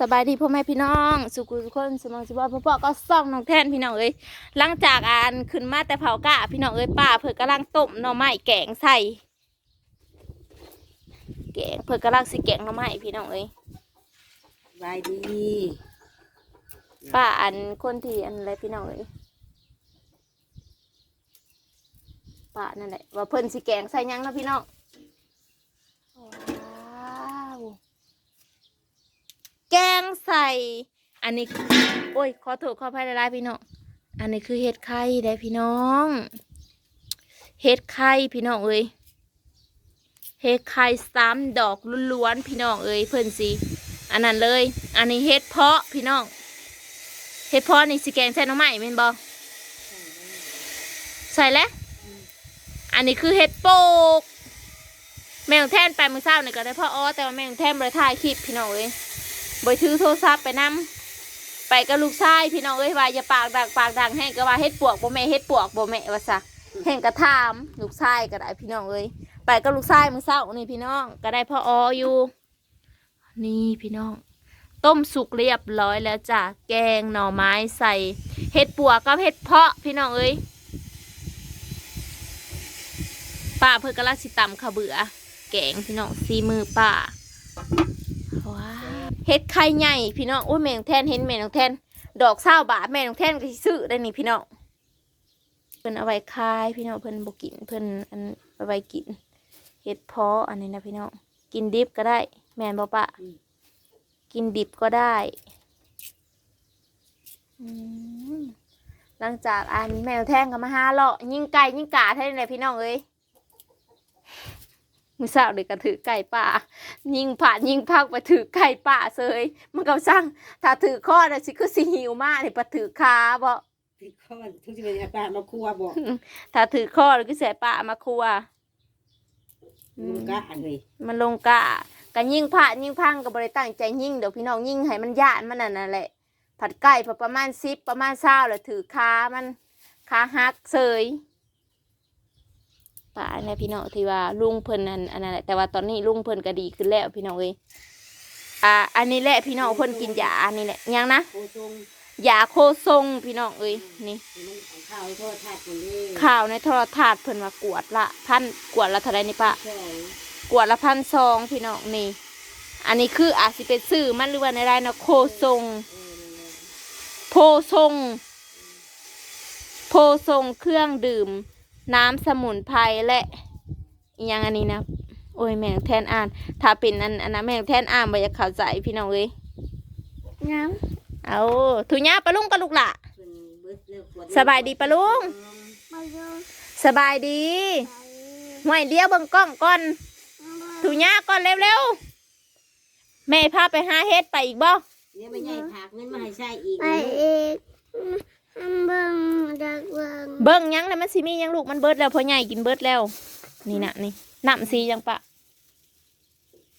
สบายดีพ่อแม่พี่น้อง สุขุทุกคนสมองสิบว่าพ่อพ่อก็ซ่องน้องแทนพี่น้องเอ้ยหลังจากอ่านขึ้นมาแต่เผากะพี่น้องเอ้ยป้าเพิ่นกำลังต้มหน่อไม้แกงใส่แกงเพิ่นกำลังสิแกงหน่อไม้พี่น้องเอ้ยบายดีป้าอันคนที่อันอะไรพี่น้องเอ้ยป้านั่นแหละว่าเพิ่นสิแกงใส่หยังเนาะพี่น้องว้าวแกง ใส่ อันนี้ โอ้ย ขอโทษขออภัยหลายๆพี่น้อง อันนี้คือเห็ดไข่ได้พี่น้อง เห็ดไข่พี่น้องเอ้ย เห็ดไข่สามดอกล้วนๆพี่น้องเอ้ยเพิ่นสิอันนั้นเลย อันนี้เห็ดเพาะพี่น้อง เห็ดเพาะนี่สิแกงใส่น้ำใหม่แม่นบ่ใส่แล้วอันนี้คือเห็ดโปก แมงแท่นไปมือเศร้านี่ก็ได้พ่ออ้อแต่ว่าแมงแท่นบริถ่ายคลิปพี่น้องเอ้ย บริถือโทรศัพท์ไปนํไปกับลูกชายพี่น้องเอ้ยว่าอย่าปากดังปากดังแห้งก็ว่าเฮ็ดปวกบ่แม่เฮ็ดปวกบ่แม่ว่าซะแห้งกระทามลูกชายก็ได้พี่น้องเอ้ยไปกับลูกชายมือเศร้านี่พี่น้องก็ได้พ่ออ้ออยู่ นี่พี่น้อง ต้มสุกเรียบร้อยแล้วจ้ะแกงหน่อไม้ใส่เห็ดปวกกับเห็ดเพาะพี่น้องเอ้ยป้าเพื่อกระลาสิตำข้าวเบือ แกงพี่น้องซีมือป้า เห็ดไข่ใหญ่พี่น้องโอ้ยแมงแทนเห็นแมงแทนดอกเศร้าบาทแมงแทนก็ซื้อได้นี่พี่น้องเพิ่นเอาไว้คายพี่น้องเพิ่นบ่กินเพิ่นอันเอาไว้กินเห็ดเพาะอันนี้นะพี่น้องกินดิบก็ได้ แมนบ่ปะกินดิบก็ได้หลังจากอันแมวแท่งก็มาหาเลาะยิงไก่ยิงกาเท่านั้นแหละพี่น้องเอ้ย มือสาวเด็กก็ถือไก่ป่า ยิงผ่านยิงพักไปถือไก่ป่าเซยมันก็ช่างถ้าถือข้อนะสิคือสิหิวมากเลยปะถือขาบ่พี่ข้อนทุกที่เป็นอาปามาครัวบอกถ้าถือข้อแล้วก็เสียป่ามาครัวมึงกะเลยมันลงกะกันยิงผ่านยิงพังก็บริตั้งใจยิงเดี๋ยวพี่น้องยิงให้มันย่านมันนั่นน่ะแหละ ผัดไก่พอประมาณสิบประมาณเช้าแล้วถือขามันขาหักเซย ป่าเนี่ยพี่น้องที่ว่าลุงเพิ่นนั่นอันนั้นแหละแต่ว่าตอนนี้ลุงเพิ่นก็ดีขึ้นแล้วพี่น้องเอ้ยอ่า อันนี้แหละพี่น้องเพิ่นกินยาอันนี้แหละยังนะโคทรงยาโคทรงพี่น้องเอ้ยนี่มันเอาข้าวให้โทษทาดคนนี้ข่าวในโทรทัศน์เพิ่นว่ากวดละพันกวดละเท่าไรนี่ปะใช่กวดละพันซองพี่น้องนี่ อันนี้คืออาจสิเป็นสื่อมันหรือว่าในไรนะโคทรงเออโพทรงโพทรงเครื่องดื่ม น้ำสมุนไพรและอหยังอันนี้นะ โอ้ยแม่งแทนอ่าน ถ้าเป็นอันอันนั้นแม่งแทนอ่านบ่อยากเข้าใจพี่น้องเอ้ยน้เอาถุยาปะลุงปะลุกล่ะเพิ่นเบิดเลิกขวดสบายดีปะลุงำมาดูสบายดีไปห่วยเดียวเบิ่งกล้องก่อนถุยาก่อนเร็วๆแม่พาไปหาเฮ็ดไปอีกบ่เนี่ยไม่ใช่ผักเงินมาให้ใช้อีกไปอีก อันเบิ่งดักเบิ่งเบิ่งหยังแล้วมันสิมีหยังลูกมันเบิดแล้วพ่อใหญ่กินเบิดแล้ว นี่นะนี่น้ำสียังปะ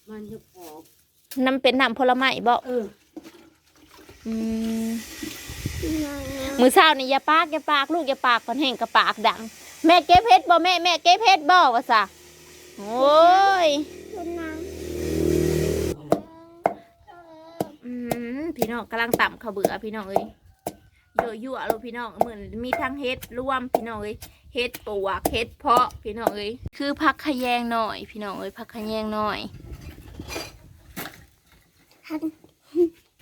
มันจะออกน้ำเป็นน้ำผลไม้บ่เอออืมน้องมือเช้านี่อย่าปากอย่าปากลูกอย่าปากคนแห้งกระปากดัง แม่เก็บเฮ็ดบ่แม่แม่เก็บเฮ็ดบ่ว่าซะโอ้ยเป็นน้อืมพี่น้องกำลังต่ำข้าวเบื่อพี่น้องเอ้ย เยอะยั่วๆเลยพี่น้องเหมือนมีทั้งเฮ็ดรวมพี่น้องเอ้ยเฮ็ดปวกเฮ็ดเพาะพี่น้องเอ้ยคือผักขะแยงหน่อย พี่น้องเอ้ยผักขะแยงหน่อยำฮัด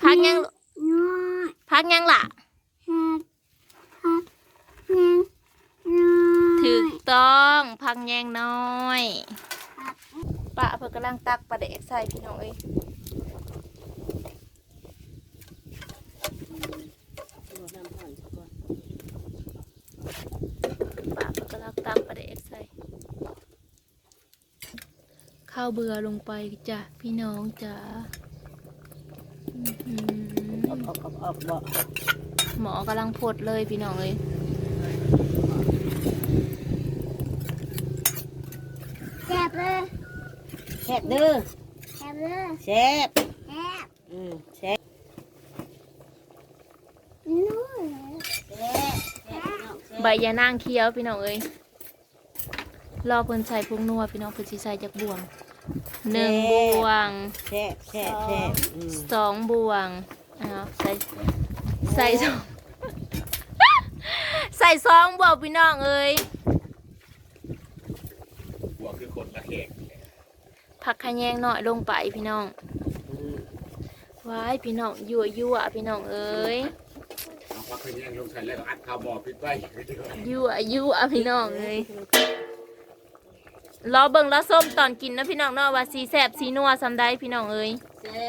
ผักยังน้อยผักยังล่ะฮัดฮัดยังน้อยถูกต้องผักแยงน้อยป้าเพิ่นกำลังตักปลาเด็กใส่พี่น้องเอ้ย เอาน้ำผ่อนก่อน ป้าเพิ่นกำลังตักปลาเด็กใส่ ข้าวเบื่อลงไปจ้ะพี่น้องจ้ะอื้อหืออกอออกออกออกบอกหมอกำลังพดเลยพี่น้องเอ้ยแซ่บเลยแซ่บเด้อแซ่บเลยแซ่บแซ่บอืมแซ่บน้อยแซ่บแซ่บพี่น้องแซ่บใบยานางเคี้ยวพี่น้องเอ้ยรอเพิ่นใส่พุงนัวพี่น้องเพิ่นสิใส่จากบวง หนึ่งบวงแช่แช่แช่อืมสองบวงอ้าวใส่ใส่สองใส่สองบวงพี่น้องเอ้ยหัวคือคนละแหกผักขะแยงหน่อยลงไปพี่น้องอืมว้ายพี่น้องยั่วยั่วพี่น้องเอ้ยเอาพักขึ้นยังลงใส่แล้วอัดข้าวบ่อพิษไว้ยั่วยั่วพี่น้องเอ้ย รอเบิ่งรอส้มตอนกินนะพี่น้องเนาะว่าสีแสบสีนัวซำได้พี่น้องเอ้ยแช่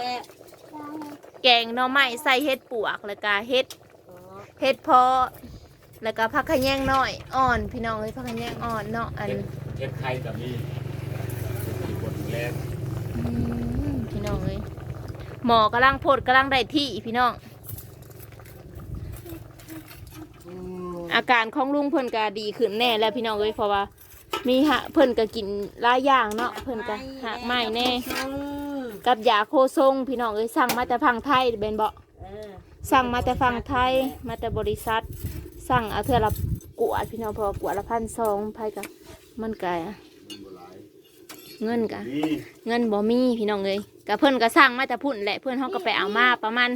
แกงหน่อไม้ใส่เห็ดปวกแล้วก็เห็ดอ๋อเห็ดเพาะแล้วก็ผักขะแยงน้อยอ่อน พี่น้องเอ้ยผักขะแยงอ่อนเนาะอันเฮ็ดไข่กับมีมีคนดูแลอืมพี่น้องเอ้ยหมอกำลังโพดกำลังได้ที่พี่น้องอืมอาการของลุงเพิ่นก็ดีขึ้นแน่แล้วพี่น้องเอ้ยเพราะว่า มีหะเพิ่นก็กินหลายอย่างเนาะเพิ่นก็หักไม้แน่อืมกับยาโคทรงพี่น้องเอ้ยสั่งมาแต่ฟังไทยเป็นบ่เออสั่งมาแต่ฟังไทยมาแต่บริษัท สั่งเอาเทื่อละกวดพี่น้องเพอกวดละพันสองไผก็มันก็เงินก็นี่เงินบ่มีพี่น้องเอ้ยก็เพิ่นก็สั่งมาแต่พุ่นแหละเพิ่นเฮาก็ไปเอามาประมาณ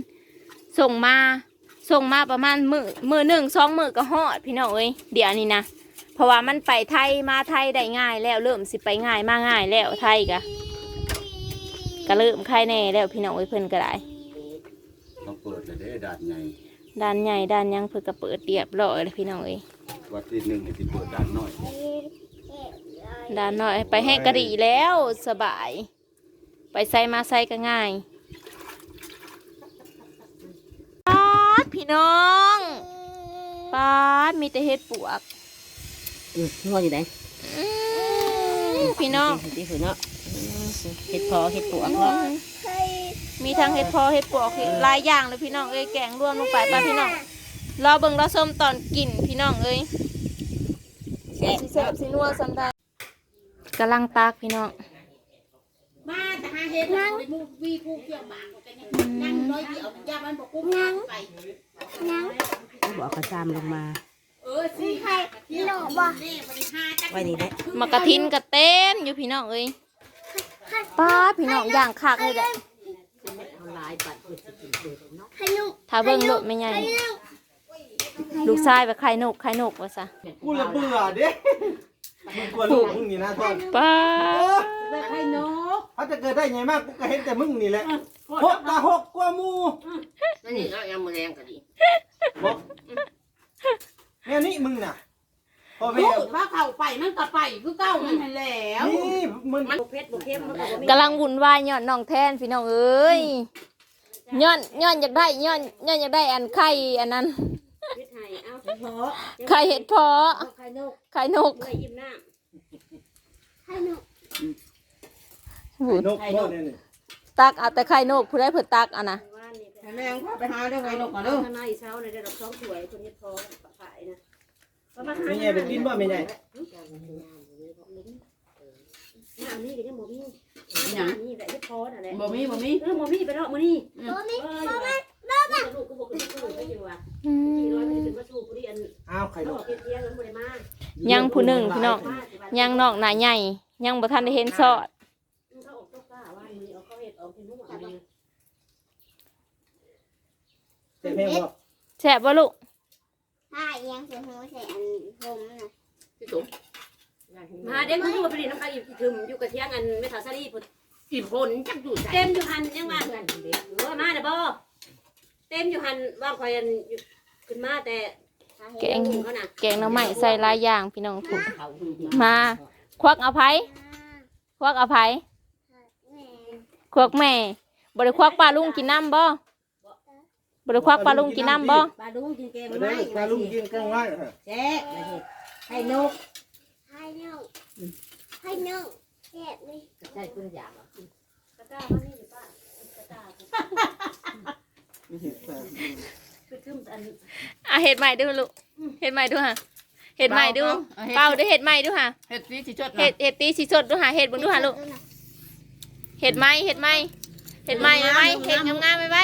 ส่งมาส่งมาประมาณมือมือหนึ่งสองมือก็ฮอดพี่น้องเอ้ยเดี๋ยวนี้นะเพ ราะว่ามันไปไทยมาไทยได้ง่าย แล้วเริ่มสิไปง่ายมาง่ายแล้วไทยก็ก็เริ่มใครแน่แล้วพี่น้องเอ้ยเพิ่นก็ได้ต้องเปิดเลยเด้ด่านใหญ่ด้านใหญ่ด้านหยังเพิ่นก็เปิดเรียบร้อยแล้วพี่น้องเอ้ยวัดที่หนึ่งนี่ที่เปิดด่านน้อยด้านน้อยไปให้กะดีแล้วสบาย ไปใส่มาใส่ก็ง่ายป๊าดพี่น้องป๊าดมีแต่เห็ดปวก อืมงออยู่ไหนอื้อพี่น้องเห็ดที่ฝืนเนาะอืมเห็ดพอเห็ดปวกเนาะมีทั้งเห็ดพอเห็ดปวกเห็ดหลายอย่างเลยพี่น้องเอ้ยแกงรวมลงไปไปพี่น้องรอเบิ่งรอส้มตอนกินพี่น้องเอ้ยแช่สีแสบสีนัวสันได้กำลังตากพี่น้องมาแต่หาเห็ดนั่งมูวีกูเกี่ยวหมากกันเนี่ยนั่งร้อยเดียวยามันบอกกูนั่งไปบอกกระซามลงมา เออสิใครที่หนูบอกนี่บริหารจักไว้นี่แหละมากระทินกระเต้นอยู่พี่น้องเอ้ยป้าดพี่น้องย่างคักเลยแหละเอาลายปัดเปิดสิกินเปิดเนาะถ้าเบิ่งโลดไม่ใหญ่ลูกชายแบบไข่นกไข่นกว่าซะกูละเบื่อเด้มึงกลัวลูกมึงนี่นะทอนป้าดแบบให้นกเขาจะเกิดได้ไงมากกูก็เห็นแต่มึงนี่แหละหกตาหกกว่าหมูนั่นนี่เอายำมือแรงก็ดีบอก แม่นี่มึงน่ะพ่อแม่พูดว่าเข้าไปมันก็ไปคือเก้ามันให้แล้วนี่มึงมันบ่เผ็ดบ่เค็มมันก็บ่มีกำลังวุ่นวายย้อนน้องแทนพี่น้องเอ้ยย้อนย้อนอยากได้ย้อนย้อนอยากได้อันไข่อันนั้นเผ็ดให้เอาเฉพาะไข่เห็ดเพาะเอาไข่นกไข่นกเลยยิ้มหน้าหูนกพ่อเนี่ยนี่ตักเอาแต่ไข่นกผู้ได้เพิ่นตักเอะนะว่านนี่ก็แม่งพาไปหาได้ไงนกอะเด้เด้ออข้างในเช้าเลยได้ดอกสองถ้วยคนเฮ็ดพอขาย นะประมาณไม่ใหญ่เป็นกินบ่ไม่ใหญ่น้ำนี่ก็ยังบ่มีนี่แหละเฮ็ดพอนั่นแหละบ่มีบ่มีเออบ่มีไปแล้วมื้อนี้บ่มีบ่มีบ่มีลูกก็บ่ขึ้นสู้ไปจังว่าอืที่ร้อยมไม่ได้ขึ้นมาสู้ผู้นี้อันอ้าวไข่นเขากบอกเที่ยงๆมันบ่ได้มายังผู้หนึ่งพี่น้องยังนอกหน้าใหญ่ยังบ่ทันได้เห็นซอดเขาออกตกกล้าว่ามื้อนี้เอาเขาเฮ็ดออกเป็นหัวนี่เจ็บแห้งบ่แซ่บบ่ลูก ถ้ายังสิหูใส่อันผมน่ะมาเด็กมันอยู่บ่ไปนี่น้ำปลาอยู่ถึมอยู่กับเที่ยงอันเมทาซารีพุ่นกี่ผลจักอยู่ใจเต็มอยู่หันยังว่าเออมาเด้อบ่เต็มอยู่หันว่างคอยอันขึ้นมาแต่แกงเขาน่ะแกงหน้ำใหม่ใส่หลายอย่างพี่น้องถูกมา ควักเอาไผควักเอาไผแม่ควักแม่บ่ได้ควักปลาลุงกินน้ำบ่ บ่ได้ควักปลาลุงกินน้ำบ่ปลาดุงกินแกงมาไม้ได้ปลาลุงกินกลางไว้ฮะแจ๊กให้นกให้น้องให้น้องแซ่บเลยใช่คุณอยากกระต้ามันนี่หรือป้ากระต้ามีเห็ดแปลกคือทึมอันอะเห็ดใหม่ดูลูกเห็ดใหม่ดูฮะเห็ดใหม่ดูเป่าด้วยเห็ดใหม่ดูฮะเห็ดสีสีชดเห็ดเห็ดตีสีสดดูฮะเห็ดเบนดูฮะลูกเห็ดไหมเห็ดไหมเห็ดไหมไหมไหมเห็ดงามๆไหมไหม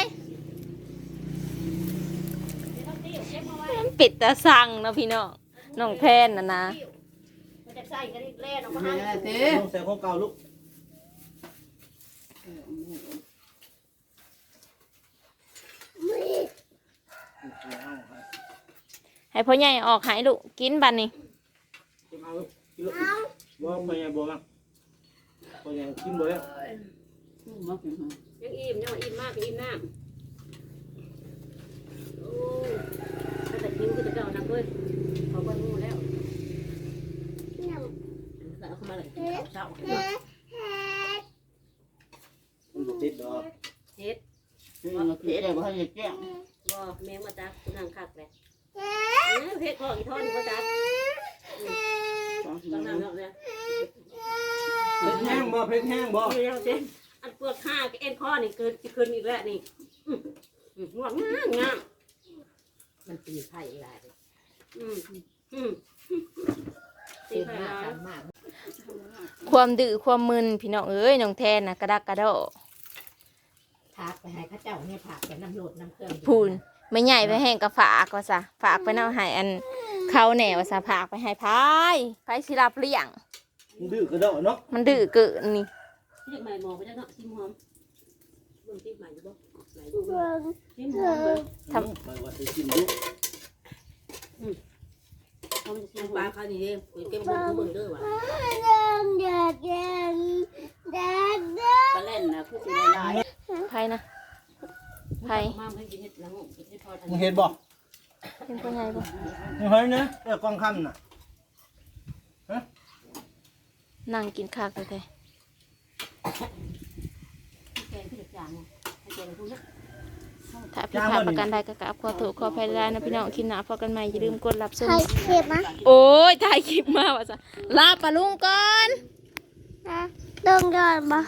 ปิดตาสั่งเนาะพี่น้องน้องแทนนะนะมันจะใส่กันแล่นออกมาให้ เต้ลุงใส่ของเก่าลูกให้พ่อใหญ่ออกหายลูกกินบันนี้เอากิโลบ่ไปยังบ่มั้งไปยังกินบ่แล้ว ยังอิ่มยังอิ่มมากอิ่มน้ำโอ้ย ถ้าแต่หิวก็จะเก่านักเว้ยเขาก็รู้แล้วเอาเขามาเลยเช้ามันบ่ติดดอกเฮ็ดเผ็ดได้บ่ให้แจ้งบ่แมงมาจักคุณนางคักเลยเอ้ยเฮ็ดของอีทอนมาจักต้องนั่งเนาะเนี่ยเผ็ดแห้งบ่เผ็ดแห้งบ่นี่แล้วเจนอันเปลือกข้ากับเอ็นคอนี่เกินสินอีกแล้วนี่อื้ออื้อง่วงงามงา มมันตีไผ่หลายอืมอืมตีไผ่หลายความดื้อความมึนพี่น้องเอ้ยน้องแทนนะกระดักกระโดอพากไปให้เข้าเจ้าเนี่ยพากไปน้ำโหลดน้ำเครื่องพูนไม่ใหญ่ไปแห้งกับฝากก็ซะฝากไปเอาใหายอันเขาแหน่ว่าซะฝากไปให้พายพายสิรับเลี้ยงมันดื้อกระโดดเนาะมันดื้อเกินนี่เรียกใหม่มองไปแล้วเนาะซิมหอม เบิ่งซิมใหม่อยู่บ่ไหนดูเบิ่งซิมหอมเบิ่งไปว่าสิกินดุเอามันจะซิมปลาเขานี่เด้เก็บเบิ่งเบิ่งเด้อว่ะเดินเดินเดินเดินเดินปลาเล่นน่ะคือสิได้หลายพายนะพายมาเพิ่นกินเฮ็ดละงูกินเฮ็ดทอดอันมึงนี้เห็นบ่เป็นพ่อใหญ่ปะมึงเห็นนะเออกองคำน่ะนั่งกินข้าวเลยแกงคือจางให้แกงทุกอย่าง ถ้าพี่ขาดประกันใดก็กราบขอโทษขออภัยได้นะพี่น้องคลิปหน้าพอกันใหม่อย่าลืมกดรับชม ใครเก็บนะโอ้ยถ่ายคลิปมาว่ะจ้ะลาปะลุงก่อน นะต้องเดินบ่